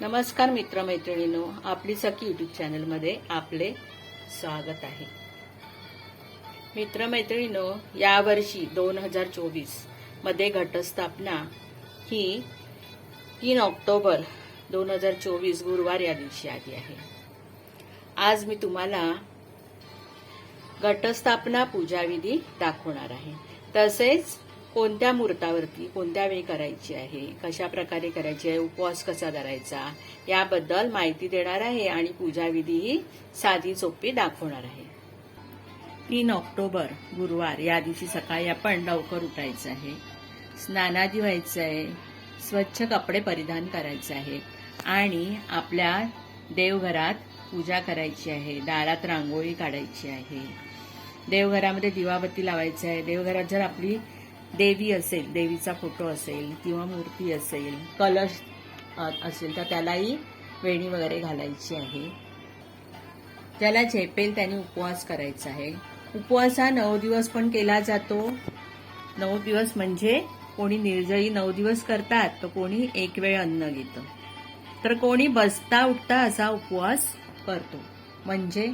नमस्कार मित्रमैत्रिणींनो आपली सखी युट्यूब चॅनलमध्ये आपले स्वागत आहे. मित्रमैत्रिणींनो यावर्षी दोन हजार चोवीसमध्ये घटस्थापना ही तीन ऑक्टोबर दोन हजार चोवीस गुरुवार या दिवशी आली आहे. आज मी तुम्हाला घटस्थापना पूजाविधी दाखवणार आहे. तसेच कोणत्या मुहूर्तावरती कोणत्या वेळी करायची आहे? कशा प्रकारे करायची आहे? उपवास कसा धरायचा याबद्दल माहिती देणार आहे आणि पूजाविधी ही साधी सोपी दाखवणार आहे. तीन ऑक्टोबर गुरुवार या दिवशी सकाळी आपण लवकर उठायचं आहे. स्नानादी व्हायचं आहे. स्वच्छ कपडे परिधान करायचे आहे आणि आपल्या देवघरात पूजा करायची आहे. दारात रांगोळी काढायची आहे. देवघरामध्ये दिवाबत्ती लावायची आहे. देवघरात जर आपली देवी असेल देवीचा फोटो असेल किंवा मूर्ती असेल कलश असेल तर त्यालाही वेणी वगैरे घालायची आहे. ज्याला झेपेल त्याने उपवास करायचा आहे. उपवास हा नऊ दिवस पण केला जातो. नऊ दिवस म्हणजे कोणी निर्जळी नऊ दिवस करतात तर कोणी एक वेळ अन्न घेतं. तर कोणी बसता उठता असा उपवास करतो. म्हणजे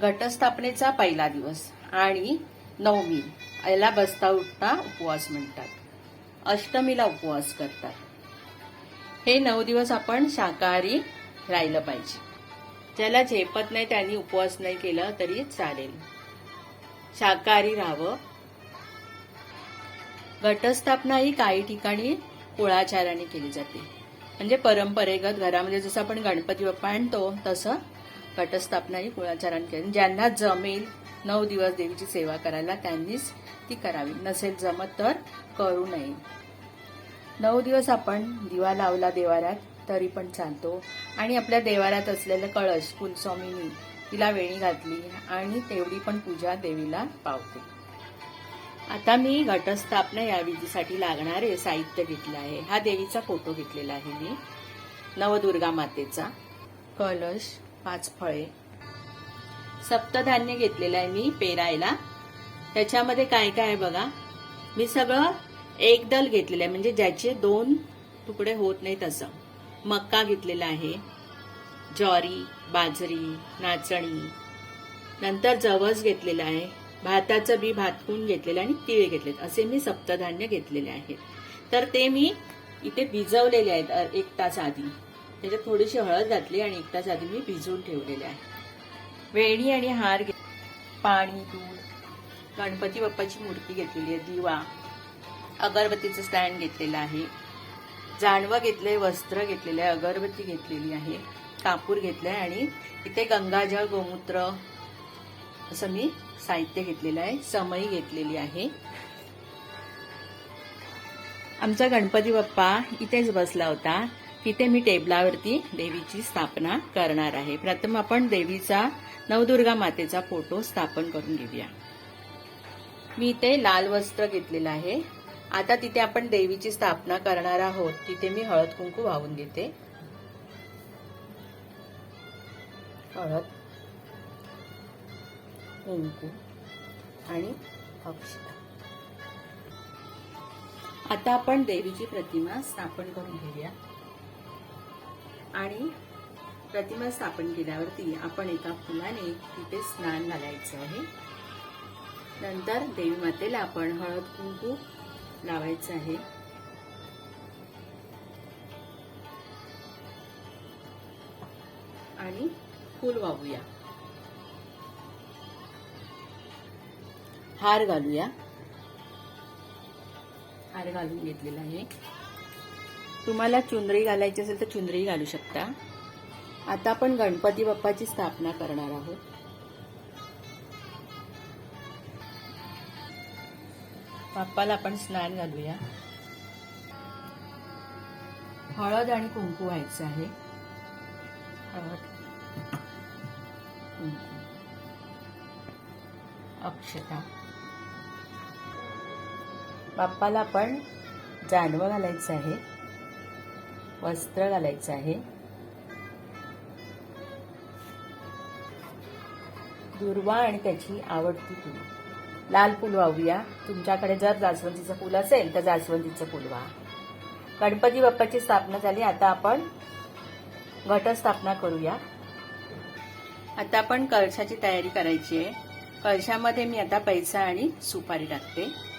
घटस्थापनेचा पहिला दिवस. आणि नवमी. याला बसता उठता उपवास म्हणतात. अष्टमीला उपवास करतात. हे नऊ दिवस आपण शाकाहारी राहिलं पाहिजे. ज्याला झेपत नाही त्यांनी उपवास नाही केला तरी चालेल. शाकाहारी राहावं. घटस्थापना ही काही ठिकाणी कुळाचाराने केली जाते. म्हणजे परंपरेगत घरामध्ये जसं आपण गणपती बाप्पा आणतो तसं घटस्थापना ही कुळाचाराने केली ज्यांना जमेल नऊ दिवस देवीची सेवा करायला त्यांनीच ती करावी. नसेल जमत तर करू नये. नऊ दिवस आपण दिवा लावला देवाऱ्यात तरी पण चालतो. आणि आपल्या देवाऱ्यात असलेलं कळश कुलस्वामीनी तिला वेणी घातली आणि तेवढी पण पूजा देवीला पावते. आता मी घटस्थापना या विधीसाठी लागणारे साहित्य घेतलं आहे. हा देवीचा फोटो घेतलेला आहे मी. नवदुर्गा मातेचा. कलश पाच फळे सप्तधान्य घेतलेलं आहे मी पेरायला. त्याच्यामध्ये काय काय आहे बघा? मी सगळं एक दल घेतलेलं आहे. म्हणजे ज्याचे दोन तुकडे होत नाहीत असं. मक्का घेतलेला आहे. ज्वारी बाजरी नाचणी. नंतर जवस घेतलेला आहे. भाताचं बी भातकून घेतलेलं आणि तिळे घेतलेत. असे मी सप्तधान्य घेतलेले आहेत. तर ते मी इथे भिजवलेले आहेत एक तास आधी. त्याच्यात थोडीशी हळद घातली आणि एक तास आधी मी भिजवून ठेवलेले आहे. वेणी आणि हार घे पाणी दूध गणपती बाप्पाची मूर्ती घेतलेली आहे दिवा अगरबत्तीचं स्टँड घेतलेलं आहे. जाणवं घेतलंय वस्त्र घेतलेलं आहे अगरबत्ती घेतलेली आहे कापूर घेतलाय आणि इथे गंगाजळ गोमूत्र असं मी साहित्य घेतलेलं आहे समई घेतलेली आहे. आमचा गणपती बाप्पा इथेच बसला होता. तिथे मी टेबलावरती देवीची स्थापना करणार आहे. प्रथम आपण देवीचा नवदुर्गा मातेचा फोटो स्थापन करून घेऊया. मी इथे लाल वस्त्र घेतलेलं आहे. आता तिथे आपण देवीची स्थापना करणार आहोत. तिथे मी हळद कुंकू वाहून घेते. हळद कुंकू आणि अक्षता. आता आपण देवीची प्रतिमा स्थापन करून घेऊया. आणि प्रतिमा स्थापन केल्यावरती आपण एका फुलाने तिथे स्नान घालायचं आहे. नंतर देवी मातेला आपण हळद कुंकू लावायचं आहे. आणि फूल वाहूया. हार घालूया. हार घालून घेतलेला आहे. तुम्हाला चुंदरी घालायची असेल तर चुंदरी घालू शकता. आता आपण गणपती बाप्पाची स्थापना करणार आहोत. बाप्पाला आपण स्नान घालूया. हळद आणि कुंकू व्हायचं आहे. हळद कुंकू अक्षता. बाप्पाला आपण जानवं घालायचं आहे. वस्त्र घालायचं आहे. दुर्वा आणि त्याची आवडती फुलं. लाल फुल वाहूया. तुमच्याकडे जर जास्वंदीचं फुल असेल तर जास्वंदीचं फुल व्हा. गणपती बाप्पाची स्थापना झाली. आता आपण घटस्थापना करूया. आता आपण कळशाची तयारी करायची आहे. कळशामध्ये मी आता पैसा आणि सुपारी टाकते.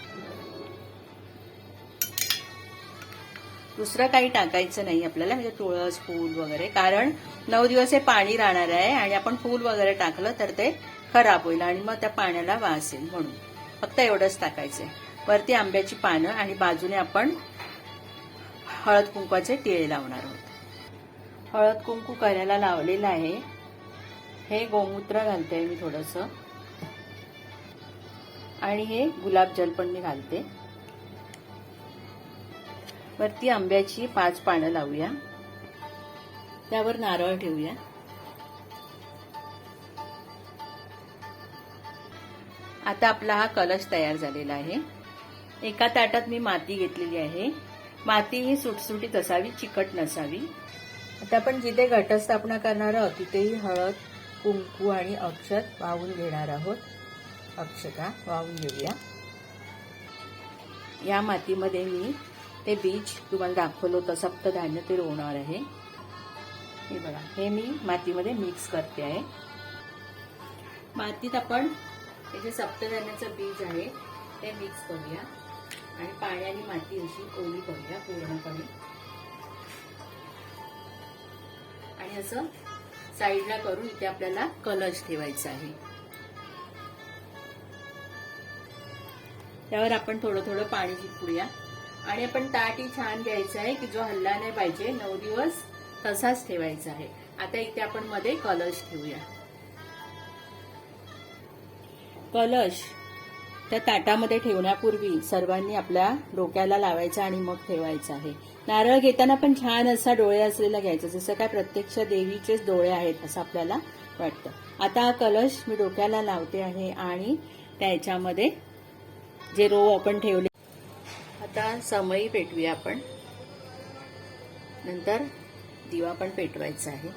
दुसरं काही टाकायचं नाही आपल्याला म्हणजे तुळस फूल वगैरे. कारण नऊ दिवस हे पाणी राहणार आहे आणि आपण फूल वगैरे टाकलं तर ते खराब होईल आणि मग त्या पाण्याला वास येईल म्हणून. फक्त एवढंच टाकायचंय. वरती आंब्याची पानं आणि बाजूने आपण हळद कुंकवाचे टिळे लावणार आहोत. हळद कुंकू करायला लावलेलं आहे. हे गोमूत्र घालते मी थोडस. आणि हे गुलाबजल पण मी घालते. वरती आंब्याची पाच पानं लावूया. त्यावर नारळ ठेवूया. आता आपला हा कलश तयार झालेला आहे. एका ताटात मी माती घेतलेली आहे. माती ही सुटसुटीत असावी चिकट नसावी. आता आपण जिथे घटस्थापना करणार आहोत तिथेही हळद कुंकू आणि अक्षत वाहून घेणार आहोत. अक्षता वाहून घेऊया. या मातीमध्ये मी ते बीज तुम्हाला दाखवलं होतं सप्तधान्य ते रोवणार आहे. हे बघा हे मी मातीमध्ये मिक्स करते आहे. मातीत आपण हे जे सप्तधान्याचं बीज आहे ते मिक्स करूया. आणि पाण्याने माती अशी ओली करूया पूर्णपणे. आणि असं साईडला करून इथे आपल्याला कलश ठेवायचा आहे. त्यावर आपण थोडं थोडं पाणी चिपडूया आणि आपण ताटी छान घ्यायचं आहे की जो हल्ला नाही पाहिजे नऊ दिवस तसाच ठेवायचा आहे. आता इथे आपण मध्ये कलश ठेवूया. कलश त्या ताटामध्ये ठेवण्यापूर्वी सर्वांनी आपल्या डोक्याला लावायचा आणि मग ठेवायचा आहे. नारळ घेताना पण छान असा डोळे असलेला घ्यायचा जसं काय प्रत्यक्ष देवीचेच डोळे आहेत असं आपल्याला वाटतं. आता हा कलश मी डोक्याला लावते आहे आणि त्याच्यामध्ये जे रोव आपण ठेवले आता समई पेटवूया आपण. नंतर दिवा पण पेटवायचा आहे.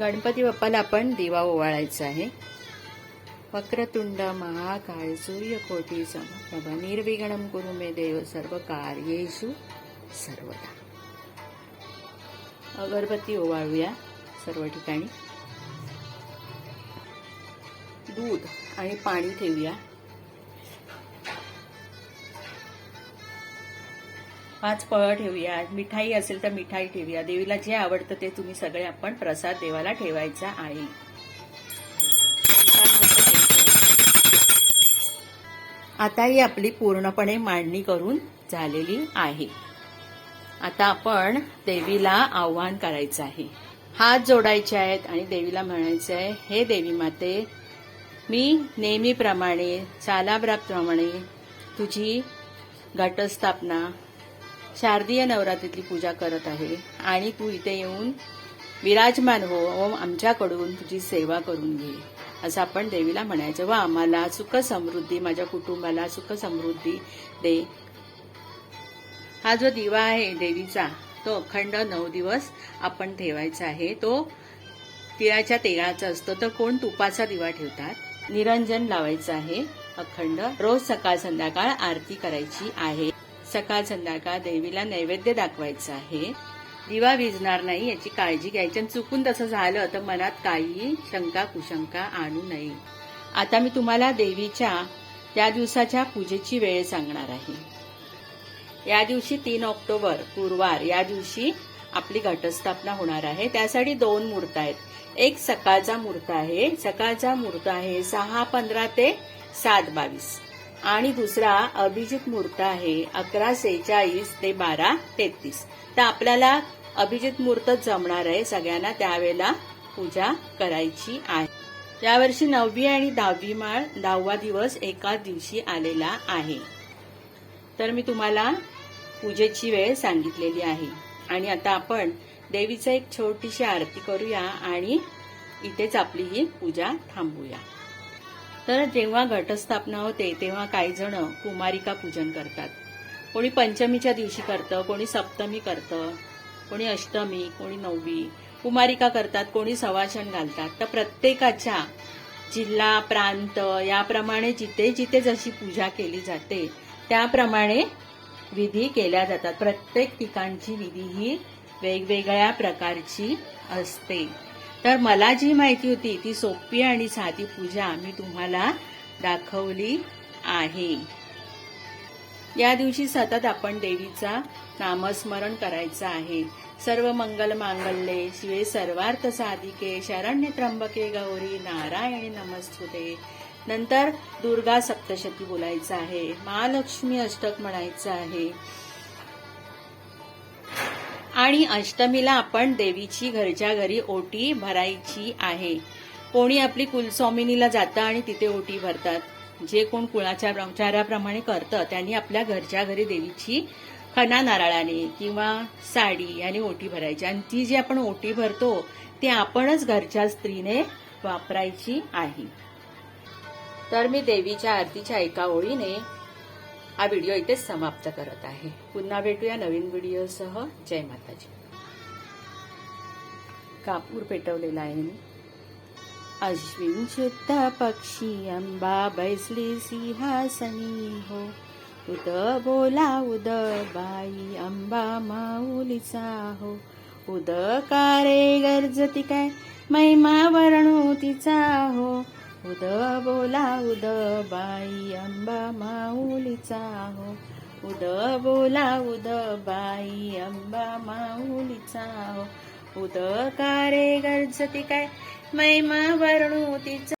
गणपती बाप्पाला आपण दिवा ओवाळायचा आहे. वक्रतुंड महाकाय सूर्यकोटी समप्रभ निर्विघ्नम कुरु मे देव सर्व कार्येषु सर्वदा. अगरबत्ती ओवाळूया सर्व ठिकाणी. दूध आणि पाणी ठेवूया. पाच फळं ठेवूया. मिठाई असेल तर मिठाई ठेवूया. देवीला जे आवडतं ते तुम्ही सगळे आपण प्रसाद देवाला ठेवायचा आहे. आता ही आपली पूर्णपणे मांडणी करून झालेली आहे. आता आपण देवीला आव्हान करायचं आहे. हात जोडायचे आहेत आणि देवीला म्हणायचं आहे हे देवी माते मी नेहमीप्रमाणे सालाब्राप्रमाणे तुझी घटस्थापना शारदीय नवरात्रीतली पूजा करत आहे आणि तू इथे येऊन विराजमान हो व आमच्याकडून तुझी सेवा करून घे. असं आपण देवीला म्हणायचं. व आम्हाला सुख समृद्धी माझ्या कुटुंबाला सुख समृद्धी दे. हा जो दिवा आहे देवीचा तो अखंड नऊ दिवस आपण ठेवायचा आहे. तो तिळाच्या तेळाचा असतो. तर कोण तुपाचा दिवा ठेवतात? निरंजन लावायचं आहे. अखंड रोज सकाळ संध्याकाळ आरती करायची आहे. सकाळ संध्याकाळ देवीला नैवेद्य दाखवायचं आहे. दिवा विजणार नाही याची काळजी घ्यायची आणि चुकून तसं झालं तर मनात काही शंका कुशंका आणू नये. आता मी तुम्हाला देवीच्या त्या दिवसाच्या पूजेची वेळ सांगणार आहे. या दिवशी तीन ऑक्टोबर गुरुवार या दिवशी आपली घटस्थापना होणार आहे. त्यासाठी दोन मूर्त आहेत. एक सकाळचा मूर्त आहे. सकाळचा मूर्त आहे सहा पंधरा ते सात बावीस. आणि दुसरा अभिजित मूर्त आहे अकरा सेहेचाळीस ते बारा तेहतीस. तर आपल्याला अभिजित मुहूर्त जमणार आहे. सगळ्यांना त्यावेळेला पूजा करायची आहे. यावर्षी नववी आणि दहावी माळ दहावा दिवस एकाच दिवशी आलेला आहे. तर मी तुम्हाला पूजेची वेळ सांगितलेली आहे. आणि आता आपण देवीचं एक छोटीशी आरती करूया आणि इथेच आपली ही पूजा थांबूया. तर जेव्हा घटस्थापना होते तेव्हा काही जण कुमारिका पूजन करतात. कोणी पंचमीच्या दिवशी करतं कोणी सप्तमी करतं कोणी अष्टमी कोणी नववी कुमारिका करतात कोणी सवाशन घालतात. तर प्रत्येकाच्या जिल्हा प्रांत याप्रमाणे जिथे जिथे जशी पूजा केली जाते त्याप्रमाणे विधी केल्या जातात. प्रत्येक ठिकाणची विधी ही वेगवेगळ्या प्रकारची असते. तर मला जी माहिती होती ती सोपी आणि साधी पूजा मी तुम्हाला दाखवली आहे. या दिवशी सतत आपण देवीचा नामस्मरण करायचं आहे. सर्व मंगल मांगल्ये शिवे सर्वार्थ साधिके शरण्य त्र्यंबके गौरी नारायणी नमस्तुते. नंतर दुर्गा सप्तशती बोलायचं आहे. महालक्ष्मी अष्टक म्हणायचं आहे. आणि अष्टमीला आपण देवीची घरच्या घरी ओटी भरायची आहे. कोणी आपली कुलस्वामिनीला जातं आणि तिथे ओटी भरतात. जे कोण कुळाच्या ब्रह्मचार्याप्रमाणे करतं त्यांनी आपल्या घरच्या घरी देवीची खना नारळाने किंवा साडी याने ओटी भरायची. आणि ती जी आपण ओटी भरतो ती आपणच घरच्या स्त्रीने वापरायची आहे. तर मी देवीच्या आरतीच्या एका ओळीने हा व्हिडिओ इथेच समाप्त करत आहे. पुन्हा भेटूया नवीन व्हिडिओसह. जय माताजी. कापूर पेटवलेला आहे मी. अश्विन शुद्ध पक्षी अंबा बैसली सिंहासनी हो. उद बोला उद बाई अंबा माऊलीचा हो. उद कारे गरजती काय? महिमा वर्णू तिचा हो. उद बोला उद बाई अंबा माऊलीचा हो. उद बोला उद बाई अंबा माऊलीचा हो. उद कारे गरजती काय? महिमा वर्णू तिचा